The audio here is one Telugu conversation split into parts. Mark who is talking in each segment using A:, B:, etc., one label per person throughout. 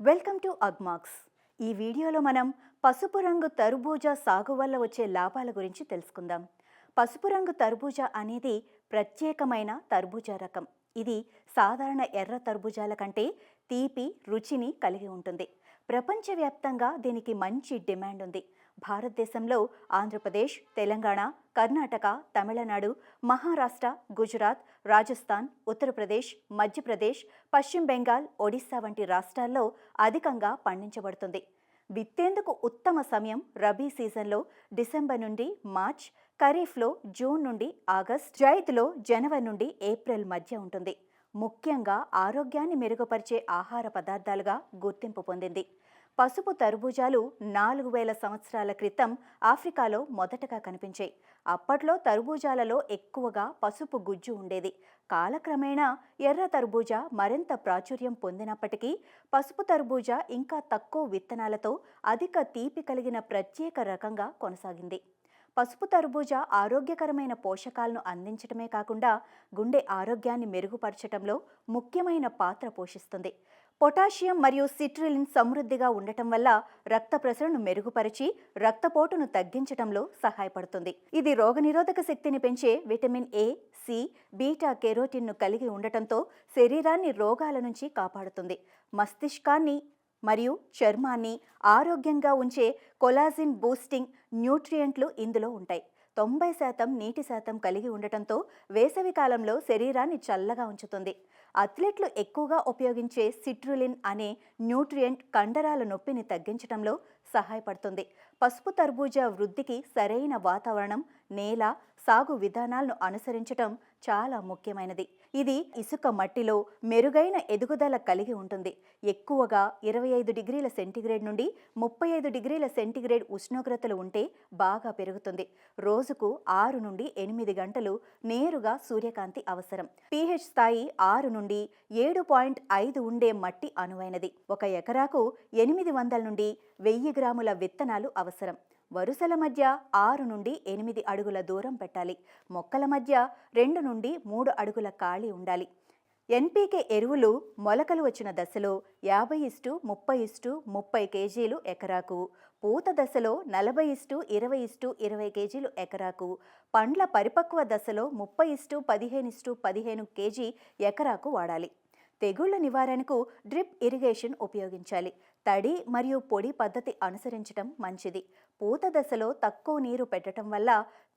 A: Welcome to Agmax. ఈ వీడియోలో మనం పసుపు రంగు తర్బూజా సాగు వల్ల వచ్చే లాభాల గురించి తెలుసుకుందాం. పసుపు రంగు తర్బూజా అనేది ప్రత్యేకమైన తర్బూజా రకం. ఇది సాధారణ ఎర్ర తర్బూజాల కంటే తీపి రుచిని కలిగి ఉంటుంది. ప్రపంచవ్యాప్తంగా దీనికి మంచి డిమాండ్ ఉంది. భారతదేశంలో ఆంధ్రప్రదేశ్ తెలంగాణ కర్ణాటక తమిళనాడు మహారాష్ట్ర గుజరాత్ రాజస్థాన్ ఉత్తరప్రదేశ్ మధ్యప్రదేశ్ పశ్చిమ బెంగాల్ ఒడిశా వంటి రాష్ట్రాల్లో అధికంగా పండించబడుతుంది. విత్తేందుకు ఉత్తమ సమయం రబీ సీజన్లో డిసెంబర్ నుండి మార్చ్ ఖరీఫ్లో జూన్ నుండి ఆగస్ట్ జైద్లో జనవరి నుండి ఏప్రిల్ మధ్య ఉంటుంది. ముఖ్యంగా ఆరోగ్యాన్ని మెరుగుపరిచే ఆహార పదార్థాలుగా గుర్తింపు పొందింది. పసుపు తర్బూజాలు నాలుగు వేల సంవత్సరాల క్రితం ఆఫ్రికాలో మొదటగా కనిపించాయి. అప్పట్లో తర్బూజాలలో ఎక్కువగా పసుపు గుజ్జు ఉండేది. కాలక్రమేణా ఎర్ర తర్బూజా మరింత ప్రాచుర్యం పొందినప్పటికీ పసుపు తర్బూజా ఇంకా తక్కువ విత్తనాలతో అధిక తీపి కలిగిన ప్రత్యేక రకంగా కొనసాగింది. పసుపు తర్బూజా ఆరోగ్యకరమైన పోషకాలను అందించడమే కాకుండా గుండె ఆరోగ్యాన్ని మెరుగుపరచడంలో ముఖ్యమైన పాత్ర పోషిస్తుంది. పొటాషియం మరియు సిట్రిలిన్ సమృద్ధిగా ఉండటం వల్ల రక్త ప్రసరణను మెరుగుపరిచి రక్తపోటును తగ్గించడంలో సహాయపడుతుంది. ఇది రోగనిరోధక శక్తిని పెంచే విటమిన్ ఏ సి బీటా కెరోటిన్ను కలిగి ఉండటంతో శరీరాన్ని రోగాల నుంచి కాపాడుతుంది. మస్తిష్కాన్ని మరియు చర్మాన్ని ఆరోగ్యంగా ఉంచే కొలాజిన్ బూస్టింగ్ న్యూట్రియంట్లు ఇందులో ఉంటాయి. తొంభై శాతం నీటి శాతం కలిగి ఉండటంతో వేసవి కాలంలో శరీరాన్ని చల్లగా ఉంచుతుంది. అథ్లెట్లు ఎక్కువగా ఉపయోగించే సిట్రులిన్ అనే న్యూట్రియంట్ కండరాల నొప్పిని తగ్గించడంలో సహాయపడుతుంది. పసుపు తర్బూజా వృద్ధికి సరైన వాతావరణం నేల సాగు విధానాలను అనుసరించటం చాలా ముఖ్యమైనది. ఇది ఇసుక మట్టిలో మెరుగైన ఎదుగుదల కలిగి ఉంటుంది. ఎక్కువగా ఇరవై ఐదు డిగ్రీల సెంటీగ్రేడ్ నుండి ముప్పై ఐదు డిగ్రీల సెంటీగ్రేడ్ ఉష్ణోగ్రతలు ఉంటే బాగా పెరుగుతుంది. రోజుకు ఆరు నుండి ఎనిమిది గంటలు నేరుగా సూర్యకాంతి అవసరం. పీహెచ్ స్థాయి ఆరు నుండి ఏడు పాయింట్ ఐదు ఉండే మట్టి అనువైనది ఒక ఎకరాకు ఎనిమిది వందల నుండి వెయ్యి గ్రాముల విత్తనాలు అవసరం. వరుసల మధ్య ఆరు నుండి ఎనిమిది అడుగుల దూరం పెట్టాలి. మొక్కల మధ్య రెండు నుండి మూడు అడుగుల ఖాళీ ఉండాలి. ఎన్పీకే ఎరువులు మొలకలు వచ్చిన దశలో యాభై ఇస్టు ముప్పై ఇస్టు ముప్పై కేజీలు ఎకరాకు పూత దశలో నలభై ఇస్టు ఇరవై ఇస్టు ఇరవై కేజీలు ఎకరాకు పండ్ల పరిపక్వ దశలో ముప్పై ఇస్టు పదిహేను ఇస్టు పదిహేను కేజీ ఎకరాకు వాడాలి. తెగుళ్ళ నివారణకు డ్రిప్ ఇరిగేషన్ ఉపయోగించాలి. తడి మరియు పొడి పద్ధతి అనుసరించడం మంచిది. పూత దశలో తక్కువ నీరు పెట్టడం వల్ల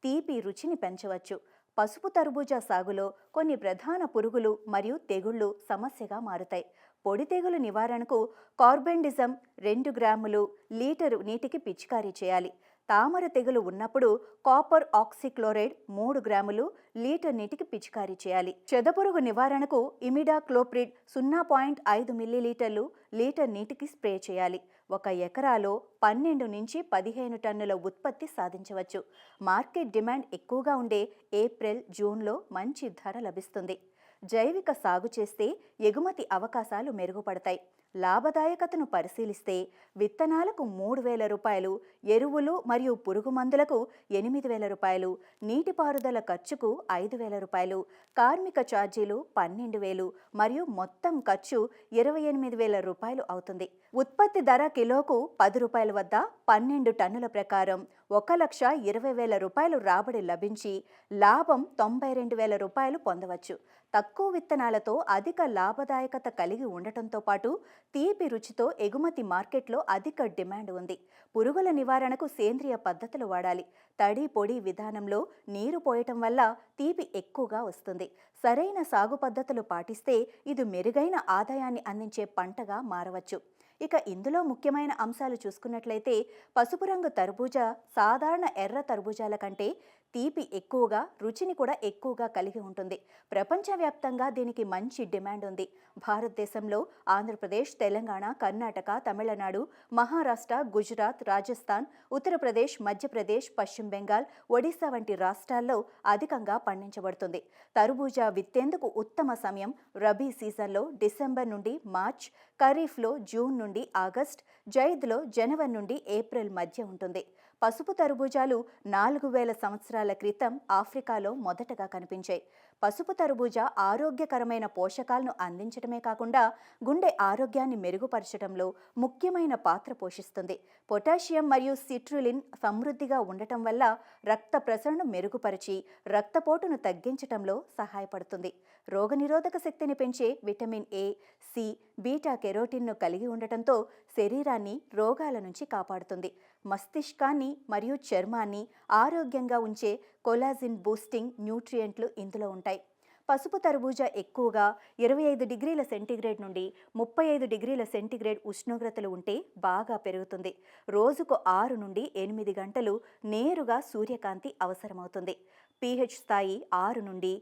A: తీపి రుచిని పెంచవచ్చు. పసుపు తర్బూజా సాగులో కొన్ని ప్రధాన పురుగులు మరియు తెగుళ్ళు సమస్యగా మారుతాయి. పొడి తెగులు నివారణకు కార్బెండిజం రెండు గ్రాములు లీటరు నీటికి పిచికారీ చేయాలి. తామర తెగులు ఉన్నప్పుడు కాపర్ ఆక్సిక్లోరైడ్ మూడు గ్రాములు లీటర్ నీటికి పిచికారీ చేయాలి. చెదపురుగు నివారణకు ఇమిడాక్లోప్రిడ్ సున్నా పాయింట్ ఐదు మిల్లీలీటర్లు లీటర్ నీటికి స్ప్రే చేయాలి. ఒక ఎకరాలో పన్నెండు నుంచి పదిహేను టన్నుల ఉత్పత్తి సాధించవచ్చు. మార్కెట్ డిమాండ్ ఎక్కువగా ఉండే ఏప్రిల్ జూన్లో మంచి ధర లభిస్తుంది. జైవిక సాగు చేస్తే ఎగుమతి అవకాశాలు మెరుగుపడతాయి. లాభదాయకతను పరిశీలిస్తే విత్తనాలకు మూడు వేల రూపాయలు ఎరువులు మరియు పురుగు మందులకు ఎనిమిది వేల రూపాయలు నీటిపారుదల ఖర్చుకు ఐదు వేల రూపాయలు కార్మిక ఛార్జీలు పన్నెండు వేలు మరియు మొత్తం ఖర్చు ఇరవై ఎనిమిది వేల రూపాయలు అవుతుంది. ఉత్పత్తి ధర కిలోకు పది రూపాయల వద్ద పన్నెండు టన్నుల ప్రకారం ఒక లక్ష ఇరవై వేల రూపాయలు రాబడి లభించి లాభం తొంభై రెండు వేల రూపాయలు పొందవచ్చు. తక్కువ విత్తనాలతో అధిక లాభదాయకత కలిగి ఉండటంతో పాటు తీపి రుచితో ఎగుమతి మార్కెట్లో అధిక డిమాండ్ ఉంది. పురుగుల నివారణకు సేంద్రియ పద్ధతులు వాడాలి. తడి పొడి విధానంలో నీరు పోయటం వల్ల తీపి ఎక్కువగా వస్తుంది. సరైన సాగు పద్ధతులు పాటిస్తే ఇది మెరుగైన ఆదాయాన్ని అందించే పంటగా మారవచ్చు. ఇక ఇందులో ముఖ్యమైన అంశాలు చూసుకున్నట్లయితే పసుపు రంగు తర్బూజా సాధారణ ఎర్ర తర్బూజాల కంటే తీపి ఎక్కువగా రుచిని కూడా ఎక్కువగా కలిగి ఉంటుంది. ప్రపంచవ్యాప్తంగా దీనికి మంచి డిమాండ్ ఉంది. భారతదేశంలో ఆంధ్రప్రదేశ్ తెలంగాణ కర్ణాటక తమిళనాడు మహారాష్ట్ర గుజరాత్ రాజస్థాన్ ఉత్తరప్రదేశ్ మధ్యప్రదేశ్ పశ్చిమ బెంగాల్ ఒడిశా వంటి రాష్ట్రాల్లో అధికంగా పండించబడుతుంది. తర్బూజా విత్తేందుకు ఉత్తమ సమయం రబీ సీజన్లో డిసెంబర్ నుండి మార్చ్ ఖరీఫ్లో జూన్ నుండి ఆగస్ట్ జైద్లో జనవరి నుండి ఏప్రిల్ మధ్య ఉంటుంది. పసుపు తరబూజాలు నాలుగు వేల సంవత్సరాల క్రితం ఆఫ్రికాలో మొదటగా కనిపించాయి. పసుపు తరబూజ ఆరోగ్యకరమైన పోషకాలను అందించడమే కాకుండా గుండె ఆరోగ్యాన్ని మెరుగుపరచడంలో ముఖ్యమైన పాత్ర పోషిస్తుంది. పొటాషియం మరియు సిట్రులిన్ సమృద్ధిగా ఉండటం వల్ల రక్త ప్రసరణ మెరుగుపరిచి రక్తపోటును తగ్గించడంలో సహాయపడుతుంది. రోగనిరోధక శక్తిని పెంచే విటమిన్ ఏ సి బీటా కెరోటిన్ను కలిగి ఉండటంతో శరీరాన్ని రోగాల నుంచి కాపాడుతుంది. మస్తిష్కాన్ని మరియు చర్మాన్ని ఆరోగ్యంగా ఉంచే కొలాజిన్ బూస్టింగ్ న్యూట్రియంట్లు ఇందులో ఉంటాయి. పసుపు తరబూజా ఎక్కువగా ఇరవై ఐదు డిగ్రీల సెంటీగ్రేడ్ నుండి ముప్పై ఐదు డిగ్రీల సెంటీగ్రేడ్ ఉష్ణోగ్రతలు ఉంటే బాగా పెరుగుతుంది. రోజుకు ఆరు నుండి ఎనిమిది గంటలు నేరుగా సూర్యకాంతి అవసరమవుతుంది. పీహెచ్ స్థాయి ఆరు నుండి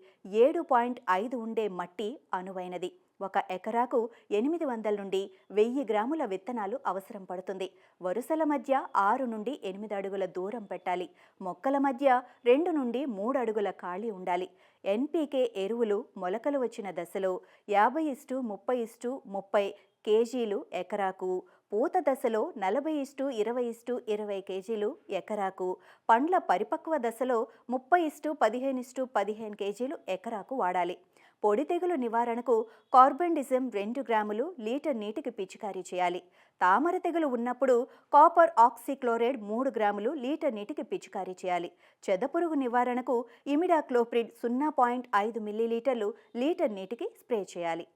A: ఏడు పాయింట్ ఐదు ఉండే మట్టి అనువైనది. ఒక ఎకరాకు ఎనిమిది వందల నుండి వెయ్యి గ్రాముల విత్తనాలు అవసరం పడుతుంది. వరుసల మధ్య ఆరు నుండి ఎనిమిది అడుగుల దూరం పెట్టాలి. మొక్కల మధ్య రెండు నుండి మూడు అడుగుల ఖాళీ ఉండాలి. ఎన్పీకే ఎరువులు మొలకలు వచ్చిన దశలో యాభై ఇస్టు ముప్పై ఇస్టు ముప్పై కేజీలు ఎకరాకు. పూత దశలో నలభై ఇస్టు ఇరవై ఇస్టు ఇరవై కేజీలు ఎకరాకు. పండ్ల పరిపక్వ దశలో ముప్పై ఇస్టు పదిహేను ఇస్టు పదిహేను కేజీలు ఎకరాకు వాడాలి. పొడి తెగులు నివారణకు కార్బెండిజం రెండు గ్రాములు లీటర్ నీటికి పిచికారీ చేయాలి. తామర తెగులు ఉన్నప్పుడు కాపర్ ఆక్సిక్లోరైడ్ మూడు గ్రాములు లీటర్ నీటికి పిచికారీ చేయాలి. చెదపురుగు నివారణకు ఇమిడాక్లోప్రిడ్ సున్నా పాయింట్ ఐదు మిల్లీలీటర్లు లీటర్ నీటికి స్ప్రే చేయాలి.